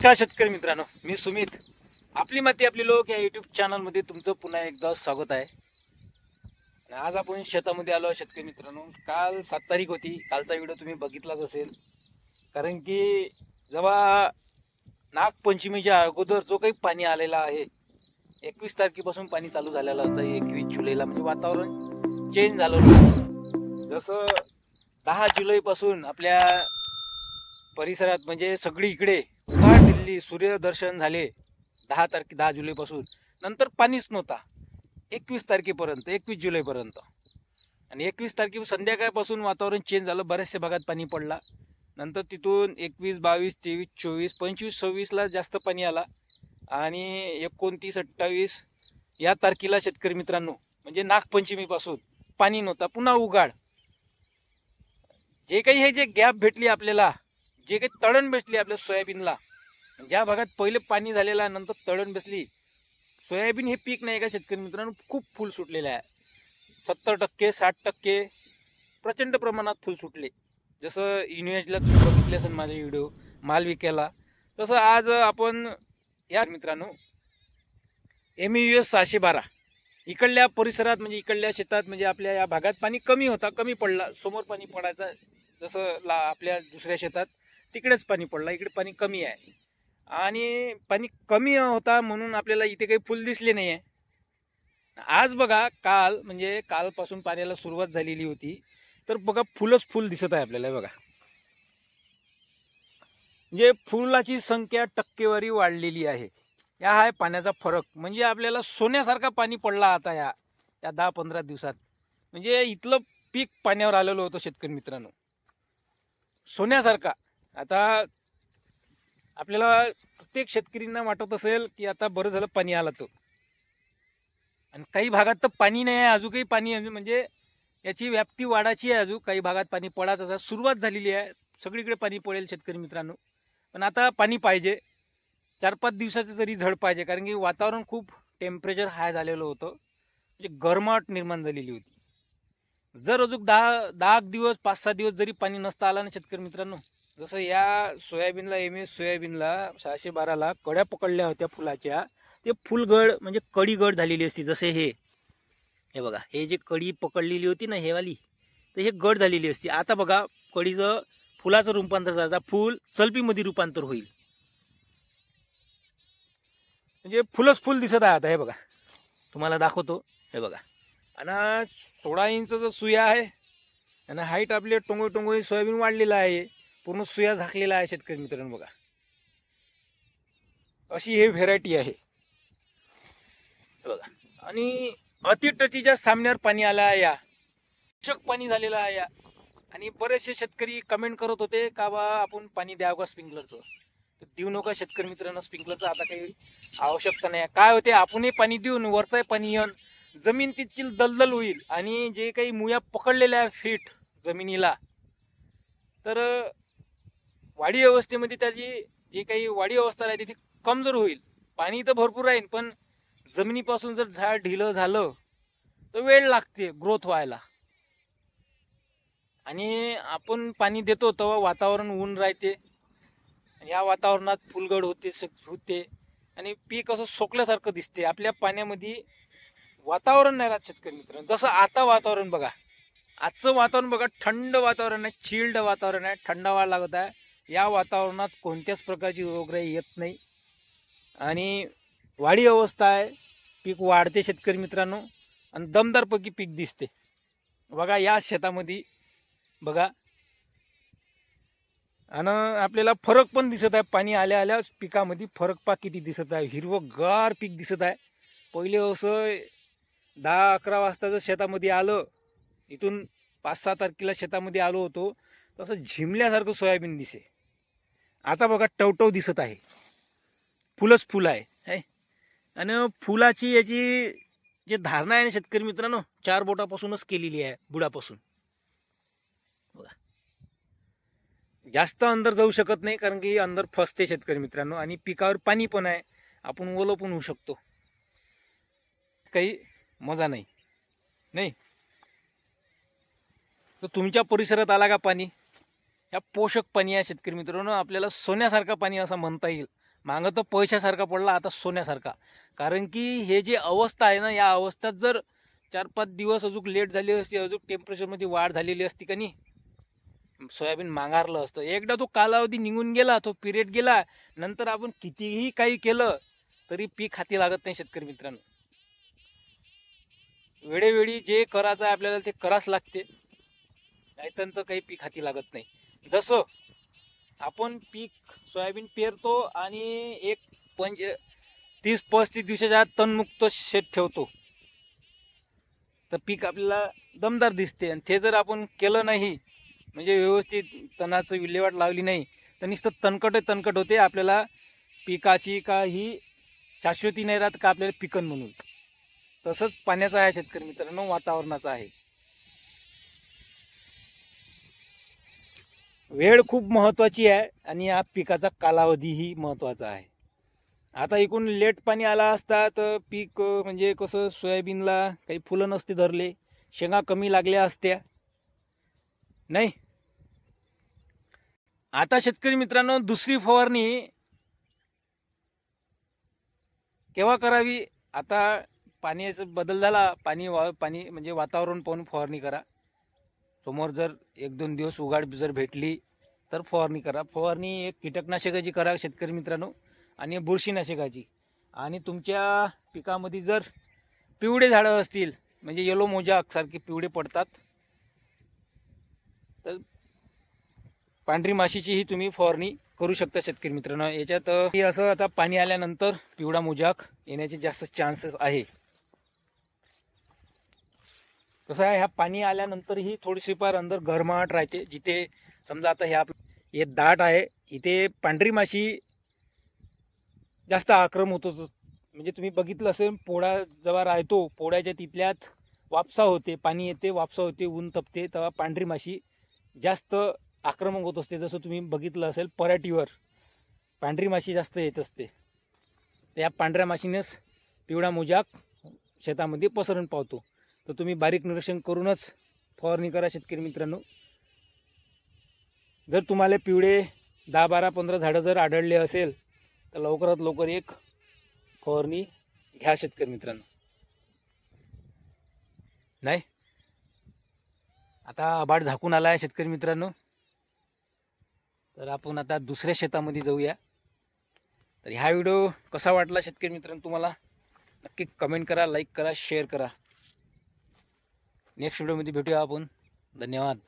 नमस्कार शेतकरी मित्रांनो? मी सुमित. आपली माती आपली लोक या युट्यूब चॅनलमध्ये तुमचं पुन्हा एकदा स्वागत आहे. आणि आज आपण शेतामध्ये आलो शेतकरी मित्रांनो. काल सात तारीख होती. कालचा व्हिडिओ तुम्ही बघितलाच असेल. कारण की जेव्हा नागपंचमीच्या अगोदर जो काही पाणी आलेला आहे एकवीस तारखेपासून पाणी चालू झालेलं होतं. एकवीस जुलैला म्हणजे वातावरण चेंज झालं होतं. जसं दहा जुलैपासून आपल्या परिसरात म्हणजे सगळी इकडे दिल्ली सूर्यदर्शन झाले दहा तारखे दहा जुलैपासून. नंतर पाणीच नव्हता. एकवीस तारखेपर्यंत एकवीस जुलैपर्यंत. आणि एकवीस तारखे संध्याकाळपासून वातावरण चेंज झालं. बऱ्याचशा भागात पाणी पडला. नंतर तिथून एकवीस बावीस तेवीस चोवीस पंचवीस सव्वीसला जास्त पाणी आला. आणि एकोणतीस अठ्ठावीस या तारखेला शेतकरी मित्रांनो म्हणजे नागपंचमीपासून पाणी नव्हता पुन्हा उघाड. जे काही हे जे गॅप भेटली आपल्याला जे काही तळण भेटली आपल्या सोयाबीनला ज्या भागात पहिले पाणी झालेलं आहे नंतर तळण बसली सोयाबीन हे पीक नाही का शेतकरी मित्रांनो? खूप फुल सुटलेलं आहे. सत्तर टक्के साठ टक्के प्रचंड प्रमाणात फुल सुटले. जसं युनिव्हर्सला तुम्ही बघितले असेल माझे व्हिडिओ माल विकायला तसं आज आपण या मित्रांनो एम यू एस सहाशे बारा. इकडल्या परिसरात म्हणजे इकडल्या शेतात म्हणजे आपल्या या भागात पाणी कमी होता कमी पडला. समोर पाणी पडायचं जसं ला आपल्या दुसऱ्या शेतात तिकडेच पाणी पडला. इकडे पाणी कमी आहे. आणि पाणी कमी होता म्हणून आपल्याला इथे काही फुल दिसले नाही आहे आज बघा काल म्हणजे कालपासून पाण्याला सुरुवात झालेली होती. तर बघा फुलच फुल दिसत आहे आपल्याला बघा. म्हणजे फुलाची संख्या टक्केवारी वाढलेली आहे. या आहे पाण्याचा फरक. म्हणजे आपल्याला सोन्यासारखा पाणी पडला आता या या दहा पंधरा दिवसात. म्हणजे इथलं पीक पाण्यावर आलेलं होतं शेतकरी मित्रांनो. सोन्यासारखा. आता आपल्याला प्रत्येक शेतकरींना वाटत असेल की आता बरं झालं पाणी आलं तर. आणि काही भागात तर पाणी नाही आहे अजूनही पाणी आहे. म्हणजे याची व्याप्ती वाढायची आहे अजून. काही भागात पाणी पडायचं असं सुरुवात झालेली आहे. सगळीकडे पाणी पडेल शेतकरी मित्रांनो. पण आता पाणी पाहिजे. चार पाच दिवसाचं जरी झड पाहिजे कारण की वातावरण खूप टेम्परेचर हाय झालेलं होतं. म्हणजे गरमाट निर्माण झालेली होती. जर अजून दहा दहा दिवस पाच सहा दिवस जरी पाणी नसता आलं ना शेतकरी मित्रांनो जसं या सोयाबीनला एम एस सोयाबीनला सहाशे बाराला कड्या पकडल्या होत्या फुलाच्या. ते फुलगड म्हणजे कडी गड झालेली असती जसे हे. हे बघा हे जे कडी पकडलेली होती ना हेवाली तर हे गड झालेली असती. आता बघा कडीचं फुलाचं रूपांतर झालं. फुल सल्पीमध्ये रूपांतर होईल. म्हणजे फुलच फुल दिसत आहे आता हे बघा. तुम्हाला दाखवतो हे बघा. आणि सोळा इंचचं सुया आहे. आणि हाईट आपले टोंगोई टोंगोई सोयाबीन वाढलेलं आहे. पूर्ण सुया झाकलेला आहे शेतकरी मित्रांनो बघा. अशी हे व्हेरायटी आहे. बघा. आणि अतिटचीच्या सामन्यावर पाणी आलं आहे या. शक पाणी झालेलं आहे या. आणि बरेचसे शेतकरी कमेंट करत होते का बा आपण पाणी द्यावं का स्प्रिंकलरचं तर देऊ नका शेतकरी मित्रांनो स्प्रिंकलरचं आता काही आवश्यकता नाही. आहे काय होते आपणही पाणी देऊन वरचाही पाणी येऊन जमीन तिथची दलदल होईल. आणि जे काही मुया पकडलेल्या आहे फीट जमिनीला तर वाढी अवस्थेमध्ये त्याची जे काही वाढी अवस्था राहते ती कमजोर होईल. पाणी तर भरपूर राहील पण जमिनीपासून जर झाड ढिलं झालं तर वेळ लागते ग्रोथ व्हायला. आणि आपण पाणी देतो तेव्हा वातावरण ऊन राहते. या वातावरणात फुलगड होते होते. आणि पीक असं सोकल्यासारखं दिसते. आपल्या पाण्यामध्ये वातावरण नाही राहत शेतकरी मित्रांनो. जसं आता वातावरण बघा. आजचं वातावरण बघा थंड वातावरण आहे चिल्ड वातावरण आहे थंडावा लागत आहे. या वातावरणात कोणत्याच प्रकारची रोगराई येत नाही. आणि वाढी अवस्था आहे. पीक वाढते शेतकरी मित्रांनो. आणि दमदारपैकी पीक दिसते. बघा या शेतामध्ये बघा. आणि आपल्याला फरक पण दिसत आहे. पाणी आल्या आल्या पिकामध्ये फरक पा किती दिसत आहे. हिरवंगार पीक दिसत आहे. पहिले असं दहा अकरा वाजता जर शेतामध्ये आलं इथून पाच सहा तारखेला शेतामध्ये आलो होतो तसं झिमल्यासारखं सोयाबीन दिसे. आता बघा टवटव दिसत आहे. फुलच फुल आहे है? आणि फुलाची याची जे धारणा आहे ना शेतकरी मित्रांनो चार बोटापासूनच केलेली आहे बुडापासून. बघा. जास्त अंदर जाऊ शकत नाही कारण की अंदर फसते शेतकरी मित्रांनो आणि पिकावर पाणी पण आहे. आपण ओलं पण होऊ शकतो. काही मजा नाही. नाही? तर तुमच्या परिसरात आला का पाणी? ह्या पोषक पाणी आहे शेतकरी मित्रांनो आपल्याला सोन्यासारखा पाणी असं म्हणता येईल. मागं तर पैशासारखा पडला आता सोन्यासारखा. कारण की हे जे अवस्था आहे ना या अवस्थेत जर चार पाच दिवस अजून लेट झाली असती अजून टेम्परेचरमध्ये वाढ झालेली असती का नाही? सोयाबीन मांगारलं असतं. एकदा तो कालावधी निघून गेला तो पिरियड गेला नंतर आपण कितीही काही केलं तरी पीक हाती लागत नाही शेतकरी मित्रांनो. वेळेवेळी जे करायचं आहे आपल्याला ते करावंच लागते. नाहीतर तर काही पीक हाती लागत नाही. जसं आपण पीक सोयाबीन पेरतो आणि एक पंच तीस पस्तीस दिवसाच्या तणमुक्त शेत ठेवतो. तर पीक आपल्याला दमदार दिसते आणि ते जर आपण केलं नाही म्हणजे व्यवस्थित तणाचं विल्हेवाट लावली नाही तर नुसतं तणकट तणकट होते आपल्याला पिकाची का ही शाश्वती नाही राहत का आपल्याला पिकन म्हणून. तसंच पाण्याचा आहे शेतकरी मित्रांनो वातावरणाचा आहे. वेळ खूप महत्त्वाची आहे आणि या पिकाचा कालावधीही महत्त्वाचा आहे. आता इकून लेट पाणी आला असता तर पीक म्हणजे कसं सोयाबीनला काही फुलं नसते धरले शेंगा कमी लागल्या असत्या. नाही? आता शेतकरी मित्रांनो दुसरी फवारणी केव्हा करावी? आता पाण्याचा बदल झाला पाणी वा पाणी म्हणजे वातावरण पाहून फवारणी करा. समोर जर एक दोन दिवस उघाड जर भेटली तर फवारणी करा. फवारणी एक कीटकनाशकाची करा शेतकरी मित्रांनो आणि बुरशीनाशकाची. आणि तुमच्या पिकामध्ये जर पिवळे झाडं असतील म्हणजे येलो मोजाक सारखे पिवळे पडतात तर पांढरी माशीचीही तुम्ही फवारणी करू शकता शेतकरी मित्रांनो. याच्यात हे असं आता पाणी आल्यानंतर पिवळा मोजाक येण्याचे जास्त चान्सेस आहे. कसं आहे ह्या पाणी आल्यानंतरही थोडीशी फार अंदर गरमाट राहते. जिथे समजा आता हे आप हे दाट आहे इथे पांढरी माशी जास्त आक्रम होतो. म्हणजे तुम्ही बघितलं असेल पोळा जेव्हा राहतो पोळ्याच्या तिथल्यात वापसा होते पाणी येते वापसा होते ऊन तपते तेव्हा पांढरी माशी जास्त आक्रमक होत असते. जसं तुम्ही बघितलं असेल पराठीवर पांढरी माशी जास्त येत असते. त्या पांढऱ्या माशीनेच पिवळा मोजाक शेतामध्ये पसरून पावतो. तर तुम्ही बारीक निरीक्षण करूनच फवारणी करा शेतकरी मित्रांनो. जर तुम्हाला पिवळे दहा बारा पंधरा झाडं जर आढळले असेल तर लवकरात लवकर एक फवारणी घ्या शेतकरी मित्रांनो. नाही? आता आबाड झाकून आला आहे शेतकरी मित्रांनो. तर आपण आता दुसऱ्या शेतामध्ये जाऊया. तर ह्या व्हिडिओ कसा वाटला शेतकरी मित्रांनो तुम्हाला? नक्की कमेंट करा लाईक करा शेअर करा. नेक्स्ट व्हिडिओमध्ये भेटूया आपण. धन्यवाद.